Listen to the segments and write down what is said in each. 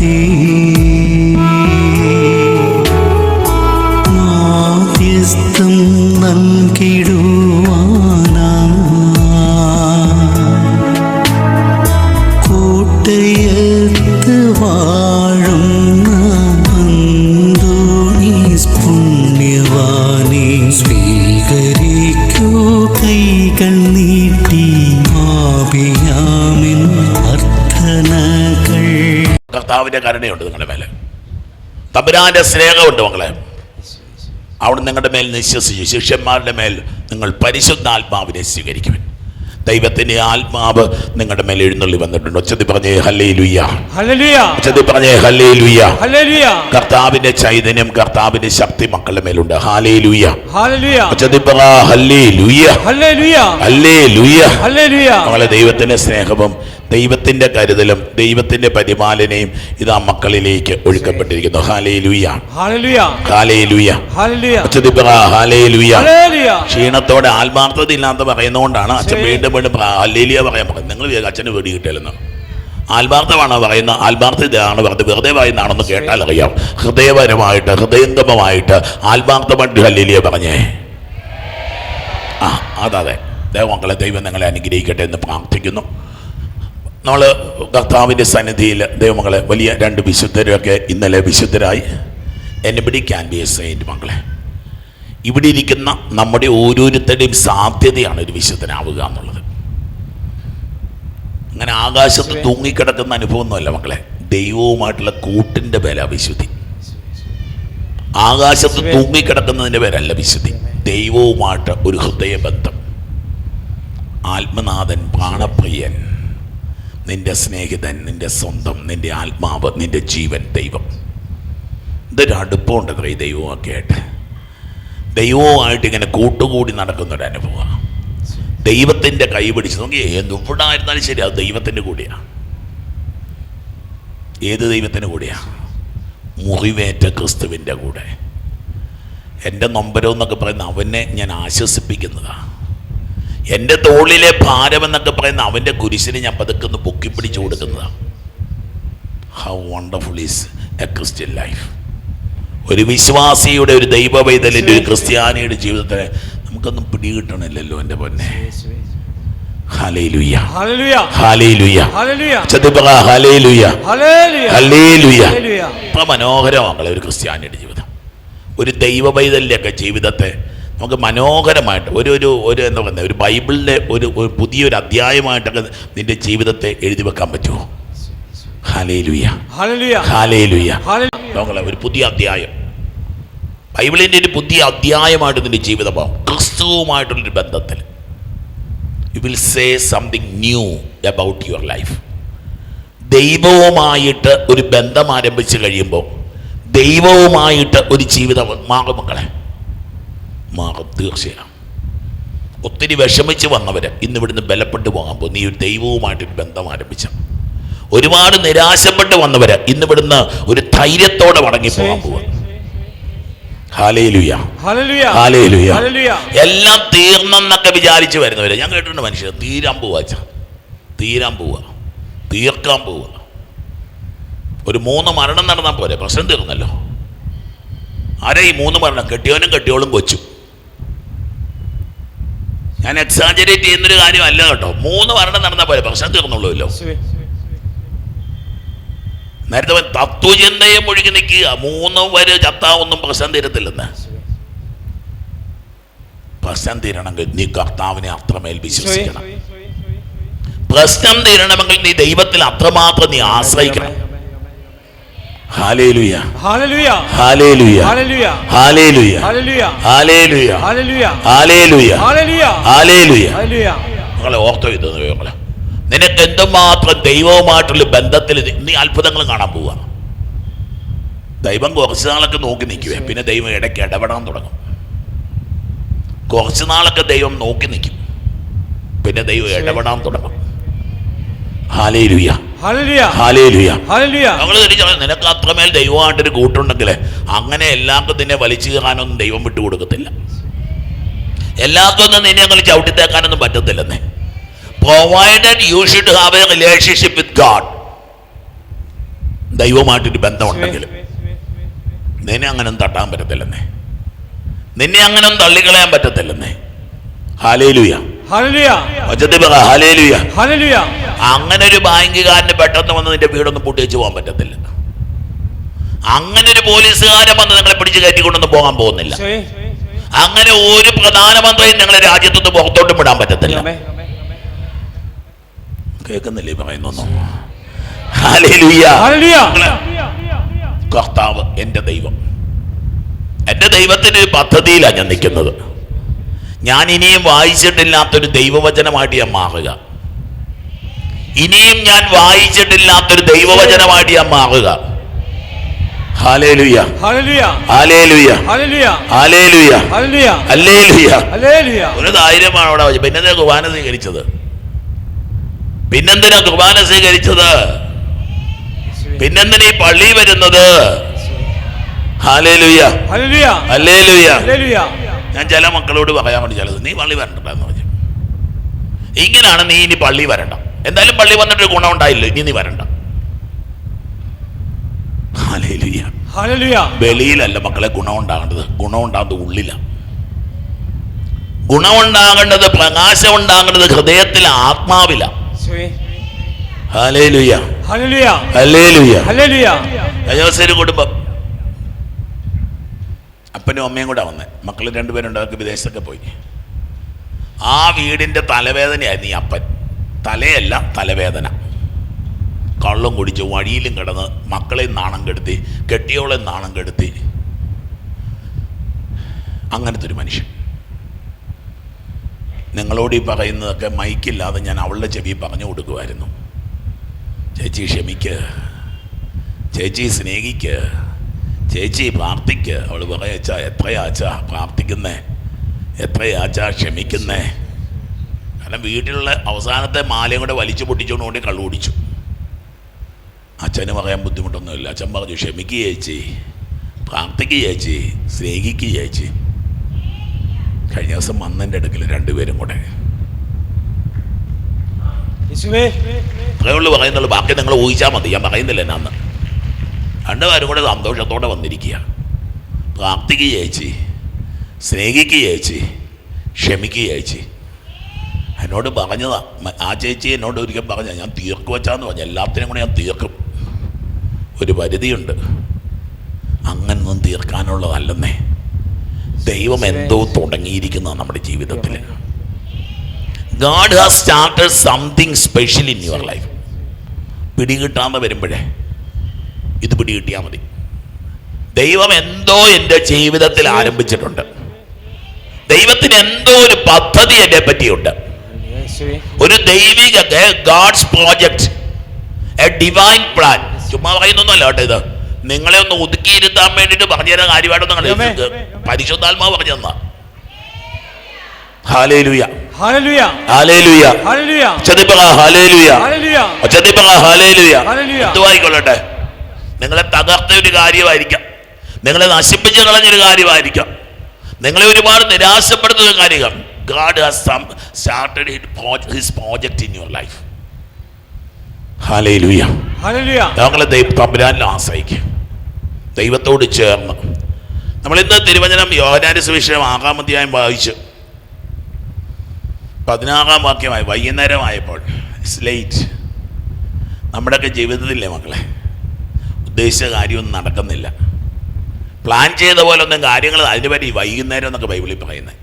தீ കർത്താവിന്റെ കരുണയുണ്ട് നിങ്ങളുടെ മേലെ. തമ്പുരാന്റെ സ്നേഹമുണ്ട് മകളെ അവിടെ നിങ്ങളുടെ മേൽ നിശ്വസിച്ചു. ശിഷ്യന്മാരുടെ മേൽ നിങ്ങൾ പരിശുദ്ധാത്മാവിനെ സ്വീകരിക്കുവൻ. ദൈവത്തിന്റെ ആത്മാവ് നിങ്ങളുടെ മേൽ എഴുന്നള്ളി വന്നിട്ടുണ്ട്. ഒച്ചതി പറഞ്ഞേ ഹല്ലേ ലുയ്യ ഒച്ചതി പറഞ്ഞേ ഹല്ലേ ലുയ്യ കർത്താവിന്റെ ചൈതന്യം കർത്താവിന്റെ ശക്തി മക്കളുടെ മേലുണ്ട്. ഹാലേ ലുയ്യ ഒച്ചതി പറ ഹല്ലേ ലുയ്യ ഹല്ലേ ലുയ്യ നമ്മളെ ദൈവത്തിന്റെ സ്നേഹവും ദൈവത്തിന്റെ കരുതലും ദൈവത്തിന്റെ പരിപാലനയും ഇത് ആ മക്കളിലേക്ക് ഒഴുക്കപ്പെട്ടിരിക്കുന്നു. ക്ഷീണത്തോടെ ആത്മാർത്ഥത ഇല്ലാത്ത പറയുന്നതുകൊണ്ടാണ് അച്ഛൻ. വീണ്ടും വീണ്ടും പറയാൻ പറയുന്നത് നിങ്ങൾ അച്ഛന് വീട് കിട്ടില്ലെന്ന്. ആത്മാർത്ഥമാണോ പറയുന്നത്? ആത്മാർത്ഥതയാണ് പറയുന്നത്? വെറുതെ പറയുന്നതാണെന്ന് കേട്ടാൽ അറിയാം ഹൃദയപരമായിട്ട് ഹൃദയംഗമമായിട്ട് ആത്മാർത്ഥമായിട്ട് ഹല്ലേലിയ പറഞ്ഞേ. ആ അതെ ദൈവങ്ങളെ ദൈവം നിങ്ങളെ അനുഗ്രഹിക്കട്ടെ എന്ന് പ്രാർത്ഥിക്കുന്നു. നമ്മൾ കർത്താവിന്റെ സന്നിധിയിൽ ദൈവമങ്ങളെ വലിയ രണ്ട് വിശുദ്ധരൊക്കെ ഇന്നലെ വിശുദ്ധരായി. Anybody can be a saint മക്കളെ. ഇവിടെ ഇരിക്കുന്ന നമ്മുടെ ഓരോരുത്തരുടെയും സാധ്യതയാണ് ഒരു വിശുദ്ധനാവുക എന്നുള്ളത്. അങ്ങനെ ആകാശത്ത് തൂങ്ങിക്കിടക്കുന്ന അനുഭവമൊന്നുമല്ല മക്കളെ. ദൈവവുമായിട്ടുള്ള കൂട്ടിന്റെ വില വിശുദ്ധി. ആകാശത്ത് തൂങ്ങിക്കിടക്കുന്നതിന്റെ പേരല്ല വിശുദ്ധി. ദൈവവുമായിട്ട് ഒരു ഹൃദയബന്ധം. ആത്മനാഥൻ പ്രാണപ്രിയൻ. നിന്റെ സ്നേഹിതൻ നിന്റെ സ്വന്തം നിന്റെ ആത്മാവ് നിന്റെ ജീവൻ ദൈവം. ഇതൊരു അടുപ്പമുണ്ട് ഈ ദൈവമൊക്കെ ആയിട്ട്. ദൈവവുമായിട്ട് ഇങ്ങനെ കൂട്ടുകൂടി നടക്കുന്നൊരു അനുഭവമാണ് ദൈവത്തിന്റെ കൈ പിടിച്ച് നോക്കി എന്തുവിടെ ആയിരുന്നാലും ശരി അത് ദൈവത്തിന്റെ കൂടെയാണ് ഏത് ദൈവത്തിന്റെ കൂടെയാണ് മുറിവേറ്റ ക്രിസ്തുവിന്റെ കൂടെ. എന്റെ നൊമ്പരം എന്നൊക്കെ പറയുന്ന അവനെ ഞാൻ ആശ്വസിപ്പിക്കുന്നതാണ് എന്റെ തോളിലെ ഭാരം എന്നൊക്കെ പറയുന്ന അവന്റെ കുരിശിനെ ഞാൻ പതുക്കെ ഒന്ന് പൊക്കി പിടിച്ചു കൊടുക്കുന്നതാണ് how wonderful is a Christian life ഒരു വിശ്വാസിയുടെ ഒരു ദൈവ ഒരു ക്രിസ്ത്യാനിയുടെ ജീവിതത്തെ നമുക്കൊന്നും പിടികിട്ടണില്ലല്ലോ എന്റെ പൊന്നെ. മനോഹരമാണ് ഒരു ക്രിസ്ത്യാനിയുടെ ജീവിതം. ഒരു ദൈവ ജീവിതത്തെ നമുക്ക് മനോഹരമായിട്ട് ഒരു ഒരു ഒരു എന്താ പറയുന്നത് ഒരു ബൈബിളിന്റെ ഒരു ഒരു പുതിയൊരു അധ്യായമായിട്ടൊക്കെ നിന്റെ ജീവിതത്തെ എഴുതി വെക്കാൻ പറ്റുമോ? ഹല്ലേലൂയ. ഒരു പുതിയ അധ്യായം. ബൈബിളിന്റെ ഒരു പുതിയ അധ്യായമായിട്ട് നിന്റെ ജീവിതമാവും ക്രിസ്തുവുമായിട്ടുള്ളൊരു ബന്ധത്തിൽ. You will say something new about your life ദൈവവുമായിട്ട് ഒരു ബന്ധം ആരംഭിച്ചു കഴിയുമ്പോൾ ദൈവവുമായിട്ട് ഒരു ജീവിതം മാറും മക്കളെ. മാറും. തീർച്ചയായും. ഒത്തിരി വിഷമിച്ച് വന്നവർ ഇന്ന് ഇവിടുന്ന് ബലപ്പെട്ട് പോകാൻ പോകും. നീ ഒരു ദൈവവുമായിട്ടൊരു ബന്ധം ആരംഭിച്ച? ഒരുപാട് നിരാശപ്പെട്ട് വന്നവർ ഇന്ന് ഇവിടുന്ന് ഒരു ധൈര്യത്തോടെ മടങ്ങി പോകാൻ പോകും. എല്ലാം തീർന്നെന്നൊക്കെ വിചാരിച്ചു വരുന്നവരെ. ഞാൻ കേട്ടിട്ടുണ്ട് മനുഷ്യർ തീരാൻ പോവാച്ച തീരാൻ പോവുക തീർക്കാൻ പോവുക ഒരു മൂന്ന് മരണം നടന്നാൽ പോരെ? പ്രശ്നം തീർന്നല്ലോ. ആരെ ഈ മൂന്ന് മരണം? കെട്ടിയവനും കെട്ടിയോളും കൊച്ചും. ഞാൻ എക്സാജറേറ്റ് ചെയ്യുന്നൊരു കാര്യമല്ല കേട്ടോ. മൂന്ന് മരണം നടന്ന പോലെ പ്രശ്നം തീർന്നുള്ളൂല്ലോ. നേരത്തെ തത്വചിന്തയെ മുഴുകി നിൽക്കുക. മൂന്നും വരെ ചത്താവൊന്നും പ്രശ്നം തീരത്തില്ലെന്ന്. പ്രശ്നം തീരണമെങ്കിൽ നീ കർത്താവിനെ അത്രമേൽ വിശ്വസിക്കണം. പ്രശ്നം തീരണമെങ്കിൽ നീ ദൈവത്തിൽ അത്രമാത്രം നീ ആശ്രയിക്കണം. ഓർത്തോ ഇത് നിങ്ങളെ നിനക്ക് എന്തുമാത്രം ദൈവവുമായിട്ടുള്ള ബന്ധത്തിൽ നീ- അത്ഭുതങ്ങൾ കാണാൻ പോവുക ദൈവം കുറച്ച് നാളൊക്കെ നോക്കി നിൽക്കുവേ പിന്നെ ദൈവം ഇടയ്ക്ക് ഇടപെടാൻ തുടങ്ങും കുറച്ച് നാളൊക്കെ ദൈവം നോക്കി നിൽക്കും പിന്നെ ദൈവം ഇടപെടാൻ തുടങ്ങും ഹാലേലുയ നിനക്ക് അത്രമേൽ ദൈവമായിട്ടൊരു കൂട്ടുണ്ടെങ്കിൽ അങ്ങനെ എല്ലാവർക്കും നിന്നെ വലിച്ചു കയറാനൊന്നും ദൈവം വിട്ടു കൊടുക്കത്തില്ല. എല്ലാവർക്കും നിന്നെ അങ്ങനെ ചവിട്ടിത്തേക്കാനൊന്നും പറ്റത്തില്ലെന്നേ. Provided you should have a relationship with God ദൈവമായിട്ടൊരു ബന്ധമുണ്ടെങ്കിൽ. നിന്നെ അങ്ങനെ തട്ടാൻ പറ്റത്തില്ലെന്നേ. നിന്നെ അങ്ങനെ തള്ളിക്കളയാൻ പറ്റത്തില്ലെന്നേ. ഹാലേലുയ അങ്ങനെ ഒരു ബാങ്കുകാരന് പെട്ടെന്ന് വന്ന് നിന്റെ വീടൊന്നും പൂട്ടിവെച്ച് പോകാൻ പറ്റത്തില്ല. അങ്ങനെ ഒരു പോലീസുകാരൻ വന്ന് നിങ്ങളെ പിടിച്ച് കയറ്റിക്കൊണ്ടൊന്നും പോകാൻ പോകുന്നില്ല. അങ്ങനെ ഒരു പ്രധാനമന്ത്രിയും നിങ്ങളെ രാജ്യത്തുനിന്ന് പുറത്തോട്ട് വിടാൻ പറ്റത്തില്ല. കേൾക്കുന്നില്ലേ പറയുന്നു. കർത്താവ് എന്റെ ദൈവം. എന്റെ ദൈവത്തിന് പദ്ധതിയിലാണ് ഞാൻ നിൽക്കുന്നത്. ഞാൻ ഇനിയും വായിച്ചിട്ടില്ലാത്തൊരു ദൈവവചനമായിട്ട് ഞാൻ മാറുക ഇനിയും ഞാൻ വായിച്ചിട്ടില്ലാത്തൊരു ദൈവവചനമായിട്ട് ഞാൻ മാറുക. ഒരു ധൈര്യമാണ് അവിടെ പിന്നെന്തിനാ കുർബാന സ്വീകരിച്ചത് പിന്നെന്തിനാ കുർബാന സ്വീകരിച്ചത് പിന്നെന്തിനാ ഈ പള്ളി വരുന്നത് ഹാലേലുയ്യ Hallelujah. ഞാൻ ചില മക്കളോട് പറയാൻ വേണ്ടി ചിലത് നീ പള്ളി വരണ്ടെന്ന് പറഞ്ഞു. ഇങ്ങനെയാണ് നീ ഇനി പള്ളി വരണ്ട. എന്തായാലും പള്ളി വന്നിട്ട് ഒരു ഗുണം ഉണ്ടായില്ല ഇനി നീ വരണ്ട. വെളിയിലല്ല മക്കളെ ഗുണം ഉണ്ടാകേണ്ടത്. ഗുണം ഉണ്ടാകുന്നത് ഉള്ളിലാണ് ഗുണമുണ്ടാകേണ്ടത് പ്രകാശം ഉണ്ടാകേണ്ടത് ഹൃദയത്തിൽ ആത്മാവില. കുടുംബം അപ്പനും അമ്മയും കൂടെ വന്നേ. മക്കൾ രണ്ടുപേരുണ്ട് അവർക്ക് വിദേശത്തൊക്കെ പോയി. ആ വീടിന്റെ തലവേദനയായിരുന്നു ഈ അപ്പൻ. തലയല്ല തലവേദന. കള്ളും കുടിച്ച് വഴിയിലും കിടന്ന് മക്കളെ നാണം കെടുത്തി കെട്ടിയോളെ നാണം കെടുത്തി. അങ്ങനത്തെ ഒരു മനുഷ്യൻ. നിങ്ങളോട് ഈ പറയുന്നതൊക്കെ മൈക്കില്ലാതെ ഞാൻ അവളുടെ ചെവി പറഞ്ഞു കൊടുക്കുമായിരുന്നു. ചേച്ചി ക്ഷമിക്ക്. ചേച്ചി സ്നേഹിക്ക്. ചേച്ചി പ്രാർത്ഥിക്ക്. അവൾ പറയച്ചാ എത്രയാച്ചാ പ്രാർത്ഥിക്കുന്നേ? എത്രയാച്ചാ ക്ഷമിക്കുന്നേ? കാരണം വീട്ടിലുള്ള അവസാനത്തെ മാലയും കൂടെ വലിച്ചു പൊട്ടിച്ചുകൊണ്ട് കൊണ്ട് കള്ളു കുടിച്ചു. അച്ഛന് പറയാൻ ബുദ്ധിമുട്ടൊന്നുമില്ല. അച്ഛൻ പറഞ്ഞു ക്ഷമിക്കുക ചേച്ചി പ്രാർത്ഥിക്കുക ചേച്ചി സ്നേഹിക്കുക ചേച്ചി. കഴിഞ്ഞ ദിവസം മന്നന്റെ അടുക്കൽ രണ്ടുപേരും കൂടെ. പറയുന്നുള്ളൂ. ബാക്കി നിങ്ങൾ ഊഹിച്ചാൽ മതി. ഞാൻ പറയുന്നില്ല എന്നാന്ന്. രണ്ടുപേരും കൂടെ സന്തോഷത്തോടെ വന്നിരിക്കുക പ്രാർത്ഥിക്കുക ചേച്ചി സ്നേഹിക്കുക ചേച്ചി ക്ഷമിക്കുക ചേച്ചി എന്നോട് പറഞ്ഞതാ ആ ചേച്ചി എന്നോട് ഒരിക്കൽ പറഞ്ഞ ഞാൻ തീർക്കു വച്ചാന്ന് പറഞ്ഞു. എല്ലാത്തിനും കൂടെ ഞാൻ തീർക്കും. ഒരു പരിധിയുണ്ട്. അങ്ങനൊന്നും തീർക്കാനുള്ളതല്ലെന്നേ. ദൈവം എന്തോ തുടങ്ങിയിരിക്കുന്ന നമ്മുടെ ജീവിതത്തിൽ God has started something special in your life. പിടികിട്ടാതെ വരുമ്പോഴേ ഇത് പിടികിട്ടിയാൽ മതി. ദൈവം എന്തോ എന്റെ ജീവിതത്തിൽ ആരംഭിച്ചിട്ടുണ്ട്. ദൈവത്തിന് എന്തോ ഒരു പദ്ധതി എന്നെ പറ്റിയുണ്ട്. ഒരു ദൈവിക God's project a divine plan. ചുമ്മാ പറയുന്നൊന്നുമല്ല കേട്ടോ ഇത്. നിങ്ങളെ ഒന്ന് ഒതുക്കിയിരുത്താൻ വേണ്ടിയിട്ട് പറഞ്ഞു തരാൻ കാര്യമായിട്ടൊന്നും പരിശുദ്ധാത്മാവ് പറഞ്ഞു തന്നാ. ഹാലേലുയ. ഹാലേലുയാ. ഹാലേലുയ. ഹാലേലുയാ. ചെന്നിപ്പറ ഹാലേലുയ. ചെന്നിപ്പറ ഹാലേലുയ. എന്തുവായിക്കൊള്ളട്ടെ? നിങ്ങളെ തകർത്ത ഒരു കാര്യമായിരിക്കാം. നിങ്ങളെ നശിപ്പിച്ച് കളഞ്ഞൊരു കാര്യമായിരിക്കാം. നിങ്ങളെ ഒരുപാട് നിരാശപ്പെടുത്തുന്ന ഒരു കാര്യം God has some started his project in your life ഞങ്ങളെ തമ്പുരാനിൽ ആശ്രയിക്കും. ദൈവത്തോട് ചേർന്ന്. നമ്മൾ ഇന്ന് തിരുവചനം യോഹനാരി സുവിശേഷം ആറാം അധ്യായം വായിച്ചു പതിനാറാം വാക്യമായി വൈകുന്നേരമായപ്പോൾ ഇറ്റ്സ് ലേറ്റ് നമ്മുടെയൊക്കെ ജീവിതത്തില്ലേ മക്കളെ? ഉദ്ദേശിച്ച കാര്യമൊന്നും നടക്കുന്നില്ല. പ്ലാൻ ചെയ്ത പോലെ ഒന്നും കാര്യങ്ങൾ അതിന് പറ്റി വൈകുന്നേരം എന്നൊക്കെ ബൈബിളിൽ പറയുന്നത്.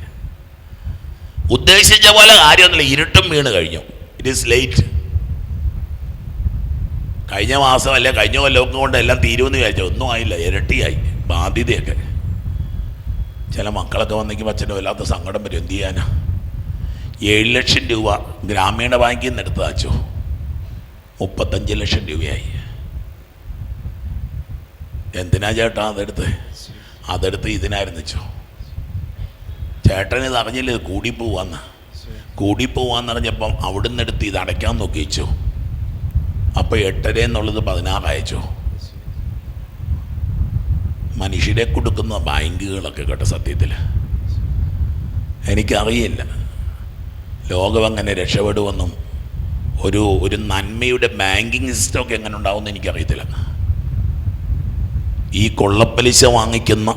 ഉദ്ദേശിച്ച പോലെ കാര്യമൊന്നുമില്ല. ഇരുട്ടും വീണ് കഴിഞ്ഞു. ഇറ്റ് ഈസ് ലേറ്റ് കഴിഞ്ഞ മാസം അല്ലെ കഴിഞ്ഞ കൊല്ലമൊക്കെ കൊണ്ട് എല്ലാം തീരുമെന്ന് വിചാരിച്ചു. ഒന്നും ആയില്ല. ഇരട്ടിയായി. ബാധ്യതയൊക്കെ. ചില മക്കളൊക്കെ വന്നെങ്കിൽ അച്ഛനും വല്ലാത്ത സങ്കടം വരും. എന്ത് ചെയ്യാനാ? ഏഴ് ലക്ഷം രൂപ ഗ്രാമീണ ബാങ്കിൽ നിന്ന് എടുത്തതാച്ചു മുപ്പത്തഞ്ച് ലക്ഷം രൂപയായി. എന്തിനാ ചേട്ടാ അതെടുത്ത്? അതെടുത്ത് ഇതിനായിരുന്നു ചോ. ചേട്ടൻ ഇത് അറിഞ്ഞില്ല കൂടിപ്പോവാന്ന് കൂടിപ്പോവാന്ന്? അറിഞ്ഞപ്പം അവിടുന്ന് എടുത്ത് ഇത് അടയ്ക്കാൻ നോക്കി വെച്ചു അപ്പോൾ എട്ടര എന്നുള്ളത് പതിനാറയച്ചു മനുഷ്യരെ കൊടുക്കുന്ന ബാങ്കുകളൊക്കെ കേട്ടോ സത്യത്തിൽ. എനിക്കറിയില്ല. ലോകം അങ്ങനെ രക്ഷപ്പെടുമെന്നും ഒരു ഒരു നന്മയുടെ ബാങ്കിങ് സിസ്റ്റമൊക്കെ എങ്ങനെ ഉണ്ടാവുമെന്ന് എനിക്കറിയത്തില്ല. ഈ കൊള്ളപ്പലിശ വാങ്ങിക്കുന്ന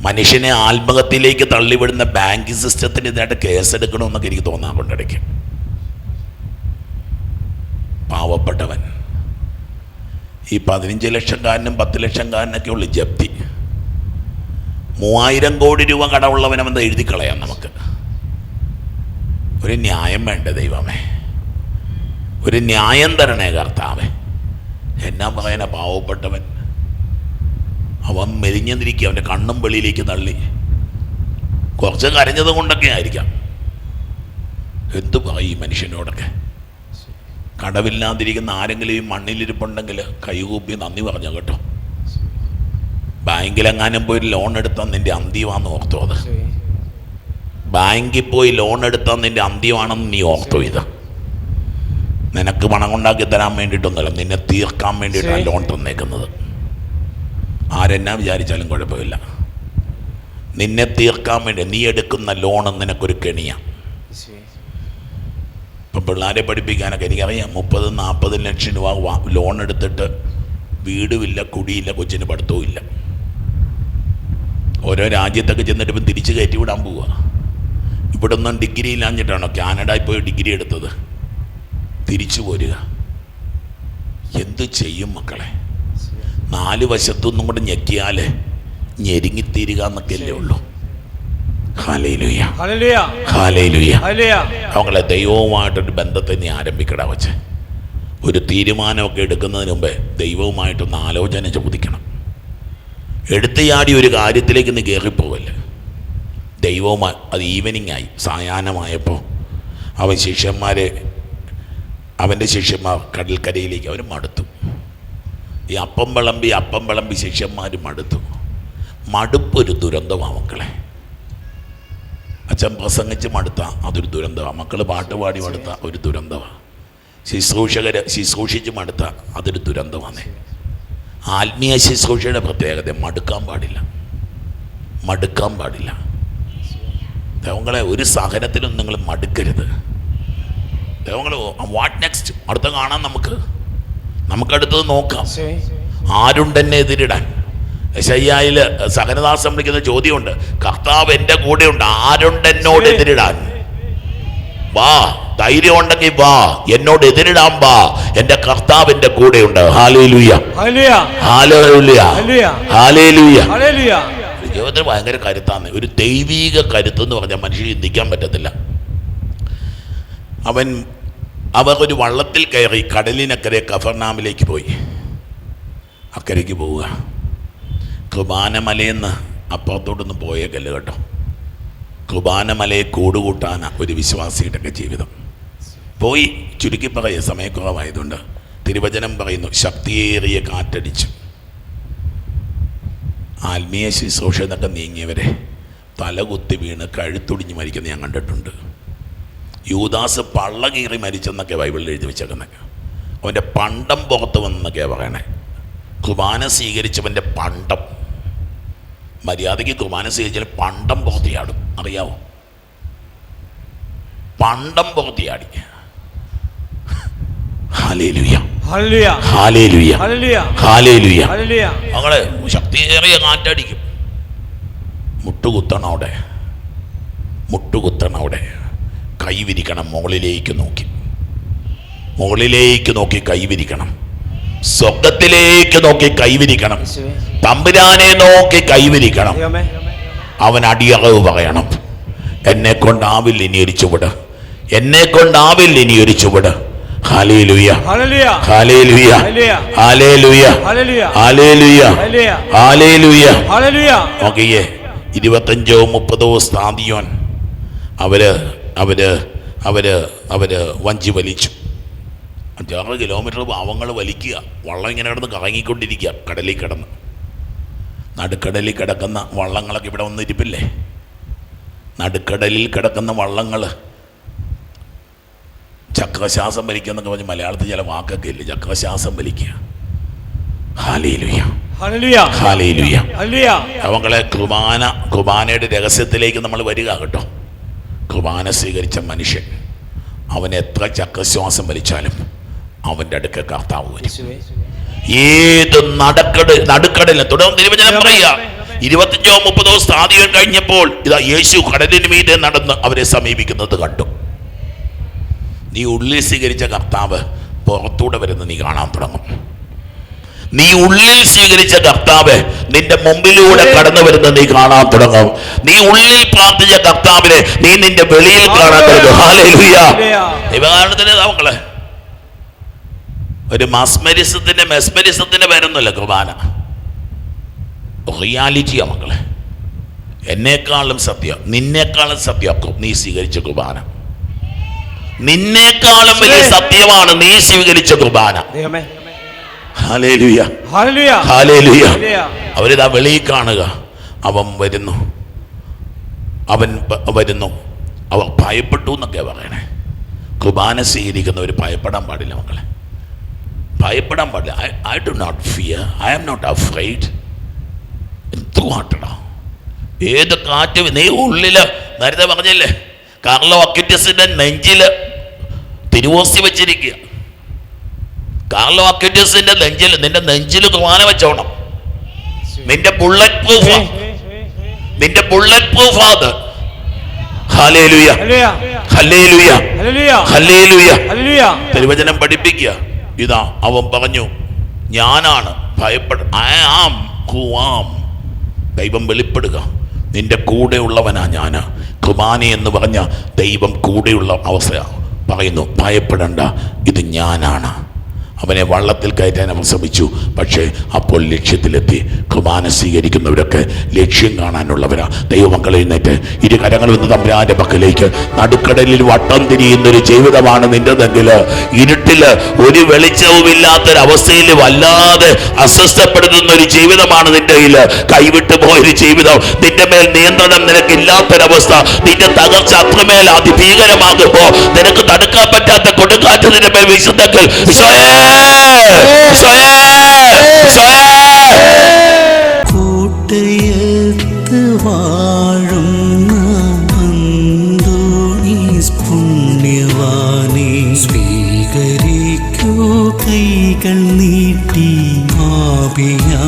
മനുഷ്യനെ ആത്മഹത്യയിലേക്ക് തള്ളിവിടുന്ന ബാങ്കിങ് സിസ്റ്റത്തിന് ഇതിനായിട്ട് കേസെടുക്കണമെന്നൊക്കെ എനിക്ക് തോന്നാൻ ഇടയ്ക്ക്. പാവപ്പെട്ടവൻ. ഈ പതിനഞ്ച് ലക്ഷംകാരനും പത്ത് ലക്ഷംകാരനൊക്കെ ഉള്ളു ജപ്തി. മൂവായിരം കോടി രൂപ കടമുള്ളവനവൻ എഴുതി കളയാം നമുക്ക്. ഒരു ന്യായം വേണ്ട ദൈവമേ? ഒരു ന്യായം തരണേ കർത്താവേ. എന്നാ പറയാന പാവപ്പെട്ടവൻ? അവൻ മെലിഞ്ഞെന്നിരിക്കുക അവന്റെ കണ്ണും വെളിയിലേക്ക് തള്ളി. കുറച്ച് കരഞ്ഞത് കൊണ്ടൊക്കെ ആയിരിക്കാം. എന്തു പറയും ഈ മനുഷ്യനോടൊക്കെ? കടവില്ലാതിരിക്കുന്ന ആരെങ്കിലും ഈ മണ്ണിലിരിപ്പുണ്ടെങ്കിൽ കൈകൂപ്പി നന്ദി പറഞ്ഞു കേട്ടോ? ബാങ്കിലെങ്ങാനും പോയി ലോൺ എടുത്താൽ നിന്റെ അന്ത്യമാണെന്ന് ഓർത്തോ അത്? ബാങ്കിൽ പോയി ലോൺ എടുത്താൽ നിന്റെ അന്ത്യമാണെന്ന് നീ ഓർത്തോ ഇത്? നിനക്ക് പണം ഉണ്ടാക്കി തരാൻ വേണ്ടിയിട്ടൊന്നുമല്ല നിന്നെ തീർക്കാൻ വേണ്ടിയിട്ടാണ് ലോൺ തന്നേക്കുന്നത്. ആരെന്നാ വിചാരിച്ചാലും കുഴപ്പമില്ല. നിന്നെ തീർക്കാൻ വേണ്ടി നീ എടുക്കുന്ന ലോൺ നിനക്കൊരു കെണിയാ. ഇപ്പം പിള്ളേരെ പഠിപ്പിക്കാനൊക്കെ എനിക്കറിയാം മുപ്പത് നാൽപ്പത് ലക്ഷം രൂപ ലോൺ എടുത്തിട്ട് വീടുമില്ല കുടിയില്ല കൊച്ചിന് പഠിത്തവും ഇല്ല. ഓരോ രാജ്യത്തൊക്കെ ചെന്നിട്ട് ഇപ്പം തിരിച്ച് കയറ്റി വിടാൻ പോവുക ഇവിടെ ഒന്നും ഡിഗ്രി ഇല്ലാഞ്ഞിട്ടാണോ കാനഡയിൽ പോയി ഡിഗ്രി എടുത്തത്? തിരിച്ചു പോരുക. എന്ത് ചെയ്യും മക്കളെ? നാല് വശത്തൊന്നും കൂടെ ഞെക്കിയാൽ ഞെരുങ്ങിത്തീരുക എന്നൊക്കെയല്ലേ ഉള്ളൂ. അവങ്ങളെ ദൈവവുമായിട്ടൊരു ബന്ധത്തെ നീ ആരംഭിക്കടാ വെച്ച്. ഒരു തീരുമാനമൊക്കെ എടുക്കുന്നതിന് മുമ്പേ ദൈവവുമായിട്ടൊന്ന് ആലോചന ചോദിക്കണം. എടുത്തയാടി ഒരു കാര്യത്തിലേക്ക് നീ കയറിപ്പോവല്ല ദൈവവുമായി അത് ഈവനിങ് ആയി സായാഹ്നമായപ്പോൾ അവൻ ശിഷ്യന്മാരെ അവന്റെ ശിഷ്യന്മാർ കടൽക്കരയിലേക്ക് അവർ മടുത്തു. ഈ അപ്പം വിളമ്പി അപ്പം വിളമ്പി ശിഷ്യന്മാർ മടുത്തു. മടുപ്പൊരു ദുരന്തമാണ് മക്കളെ. അച്ഛൻ പ്രസംഗിച്ച് മടുത്ത അതൊരു ദുരന്തമാണ് മക്കൾ പാട്ട് പാടി മടുത്ത ഒരു ദുരന്തമാണ് ശുശ്രൂഷകർ ശുശ്രൂഷിച്ച് മടുത്ത അതൊരു ദുരന്തമാണ് ആത്മീയ ശുശ്രൂഷയുടെ പ്രത്യേകത മടുക്കാൻ പാടില്ല. മടുക്കാൻ പാടില്ല. ദേവങ്ങളെ ഒരു സഹനത്തിനും നിങ്ങൾ മടുക്കരുത്. ദൈവങ്ങൾ വാട്ട് നെക്സ്റ്റ്? അടുത്ത കാണാം നമുക്ക്. നമുക്കടുത്തത് നോക്കാം. ആരുണ്ടെന്നെ എതിരിടാൻ? ശയ്യായി സഹനദാസം വിളിക്കുന്ന ചോദ്യമുണ്ട്. കർത്താവ് എന്റെ കൂടെയുണ്ട്. ആരുണ്ട് എന്നോട് എതിരിടാൻ? വാ ധൈര്യം ഉണ്ടെങ്കിൽ വാ. എന്നോട് എതിരിടാൻ വാ. എന്റെ കർത്താവ് എന്റെ കൂടെയുണ്ട്. ജീവിതത്തിൽ ഭയങ്കര കരുത്താണ് ഒരു ദൈവീക കരുത്ത് എന്ന് പറഞ്ഞാൽ മനുഷ്യൻ ചിന്തിക്കാൻ പറ്റത്തില്ല. അവൻ അവർ ഒരു വള്ളത്തിൽ കയറി കടലിനക്കരെ കഫർനാമിലേക്ക് പോയി. അക്കരയ്ക്ക് പോവുക. കുർബാനമലയെന്ന് പോയ പോയേക്കല്ല കേട്ടോ. കുർബാനമലയെ കൂടുകൂട്ടാന ഒരു വിശ്വാസിയുടെയൊക്കെ ജീവിതം. പോയി ചുരുക്കി പറയുക സമയക്കുറവായതുകൊണ്ട് തിരുവചനം പറയുന്നു ശക്തിയേറിയ കാറ്റടിച്ചു. ആത്മീയ ശുശ്രൂഷ എന്നൊക്കെ നീങ്ങിയവരെ തലകുത്തി വീണ് കഴുത്തൊടിഞ്ഞ് മരിക്കുന്ന ഞാൻ കണ്ടിട്ടുണ്ട്. യൂദാസ് പള്ള കീറി മരിച്ചെന്നൊക്കെ ബൈബിളിൽ എഴുതി വെച്ചേക്കുന്നത് അവന്റെ പണ്ടം പുറത്ത് വന്നെന്നൊക്കെയാണ് പറയണേ. കുർബാന സ്വീകരിച്ചവന്റെ പണ്ടം. മര്യാദയ്ക്ക് കുർബാന സ്വീകരിച്ചാൽ പണ്ടം പുറത്തിയാടും അറിയാവോ? പണ്ടം പുറത്തിയാടി മകളെ ശക്തിയേറിയ കാറ്റടിക്കും. മുട്ടുകുത്തണം അവിടെ. മുട്ടുകുത്തണം അവിടെ. കൈവിരിക്കണം മുകളിലേക്ക് നോക്കി മുകളിലേക്ക് നോക്കി കൈവിരിക്കണം സ്വർഗത്തിലേക്ക് നോക്കി കൈവിരിക്കണം തമ്പുരാനെ നോക്കി കൈവിരിക്കണം അവൻ അടിയളവ് പറയണം എന്നെ കൊണ്ടാവില്ല ഇനി ഒരു ചുവട് എന്നെ കൊണ്ടാവില്ല ഇനി ഒരു ചുവട് ഇരുപത്തഞ്ചോ മുപ്പതോ സ്ഥാതിയോൻ അവർ അവർ അവർ അവർ വഞ്ചി വലിച്ചു. അഞ്ചാറ് കിലോമീറ്റർ പാവങ്ങൾ വലിക്കുക. വള്ളം ഇങ്ങനെ കിടന്ന് കറങ്ങിക്കൊണ്ടിരിക്കുക. കടലിൽ കിടന്ന്. നടുക്കടലിൽ കിടക്കുന്ന വള്ളങ്ങളൊക്കെ ഇവിടെ വന്നിരിപ്പില്ലേ? നടുക്കടലിൽ കിടക്കുന്ന വള്ളങ്ങൾ ചക്രശ്വാസം വലിക്കുക എന്നൊക്കെ പറഞ്ഞ് മലയാളത്തിൽ ചില വാക്കൊക്കെ ഇല്ലേ? ചക്രശ്വാസം വലിക്കുക. അവങ്ങളെ കുർബാന കുർബാനയുടെ രഹസ്യത്തിലേക്ക് നമ്മൾ വരിക കേട്ടോ. കുർബാന സ്വീകരിച്ച മനുഷ്യൻ. അവൻ എത്ര ചക്രശ്വാസം വലിച്ചാലും അവന്റെ അടുക്ക കർത്താവ് വരും. ഏത് നടക്കട് നടുക്കടലിൽ തുടർന്ന് തിരുവചനം പറയുക. ഇരുപത്തിയഞ്ചോ മുപ്പതോ സ്ഥാതികം കഴിഞ്ഞപ്പോൾ ഇതാ യേശു കടലിന് മീതെ നടന്ന് അവരെ സമീപിക്കുന്നത് കണ്ടു. നീ ഉള്ളിൽ സ്വീകരിച്ച കർത്താവ് പുറത്തൂടെ വരുന്ന നീ കാണാൻ തുടങ്ങും. നീ ഉള്ളിൽ സ്വീകരിച്ച കർത്താവ് നിന്റെ മുമ്പിലൂടെ കടന്നു വരുന്ന നീ കാണാൻ തുടങ്ങും. നീ ഉള്ളിൽ പ്രാർത്ഥിച്ച കർത്താവിനെ നീ നിന്റെ വെളിയിൽ കാണാൻ തുടങ്ങും. ദൈവകാരണത്തിന് മക്കളെ ഒരു മസ്മരിസത്തിന്റെ മെസ്മരിസത്തിന്റെ വരുന്നില്ല കുർബാന. റിയാലിറ്റിയാ മക്കളെ. എന്നെക്കാളും സത്യം നിന്നേക്കാളും സത്യം നീ സ്വീകരിച്ച കുർബാന. നിന്നേക്കാളും വലിയ സത്യമാണ് നീ സ്വീകരിച്ച കുർബാന ദൈവമേ ഹാലേലുയ ഹല്ലേലൂയ ഹാലേലുയ ഹല്ലേലൂയ അവരിതാ വെളിയിൽ കാണുക. അവൻ വരുന്നു. അവൻ വരുന്നു. അവൻ ഭയപ്പെട്ടു എന്നൊക്കെ പറയണേ. കുർബാന സ്വീകരിക്കുന്നവർ ഭയപ്പെടാൻ പാടില്ല മക്കളെ. ഭയപ്പെടാൻ പാടില്ല. I I do not fear I am not afraid എന്തുവാട്ടടാ ഏത് കാറ്റ് നീ ഉള്ളിൽ നേരത്തെ പറഞ്ഞില്ലേ? കാർലോ അക്യൂറ്റസിന്റെ നെഞ്ചിൽ തിരുവോസി വെച്ചിരിക്കുക. കാർലോ അക്യൂറ്റസിന്റെ നെഞ്ചിൽ നിന്റെ നെഞ്ചിൽ കുർബാന വെച്ചോണം. നിന്റെ ബുള്ളറ്റ് പ്രൂഫ് നിന്റെ ബുള്ളറ്റ് പ്രൂഫ് അത്. തിരുവചനം പഠിപ്പിക്കുക. ഇതാ അവൻ പറഞ്ഞു ഞാനാണ് ഭയപ്പെട ഐ ആം ഹു ആം ദൈവം വെളിപ്പെടുക. നിന്റെ കൂടെയുള്ളവനാ ഞാൻ കുമാനി എന്ന് പറഞ്ഞ ദൈവം കൂടെയുള്ള അവസ്ഥ പറയുന്നു ഭയപ്പെടണ്ട. ഇത് ഞാനാണ്. അവനെ വള്ളത്തിൽ കയറ്റാൻ അവൻ ശ്രമിച്ചു. പക്ഷേ അപ്പോൾ ലക്ഷ്യത്തിലെത്തി. കുർബാന സ്വീകരിക്കുന്നവരൊക്കെ ലക്ഷ്യം കാണാനുള്ളവരാ. ദൈവമക്കൾ എഴുന്നേറ്റ്. ഇരു കരങ്ങളിൽ നിന്ന് തമ്പുരാന്റെ പക്കലേക്ക് നടുക്കടലിൽ വട്ടം തിരിയുന്നൊരു ജീവിതമാണ് നിന്റെതെങ്കിൽ ഇരുട്ടിൽ ഒരു വെളിച്ചവുമില്ലാത്തൊരവസ്ഥയിൽ വല്ലാതെ അസ്വസ്ഥപ്പെടുത്തുന്ന ഒരു ജീവിതമാണ് നിന്റെ കയ്യിൽ. കൈവിട്ടു പോയൊരു ജീവിതം. നിന്റെ മേൽ നിയന്ത്രണം നിനക്കില്ലാത്തൊരവസ്ഥ. നിന്റെ തകർച്ച അത്രമേൽ അതിഭീകരമാകുമ്പോൾ നിനക്ക് തടുക്കാൻ പറ്റാത്ത കൊടുക്കാറ്റ് നിന്റെ മേൽ വീശുന്നെങ്കിൽ ഈശോയേ! കൂട്ടയത്ത് വാഴുന്ന അന്തോണീസ് പുണ്യവാനെ സ്വീകരിക്കൂ കൈകൾ നീട്ടി ആപിയാ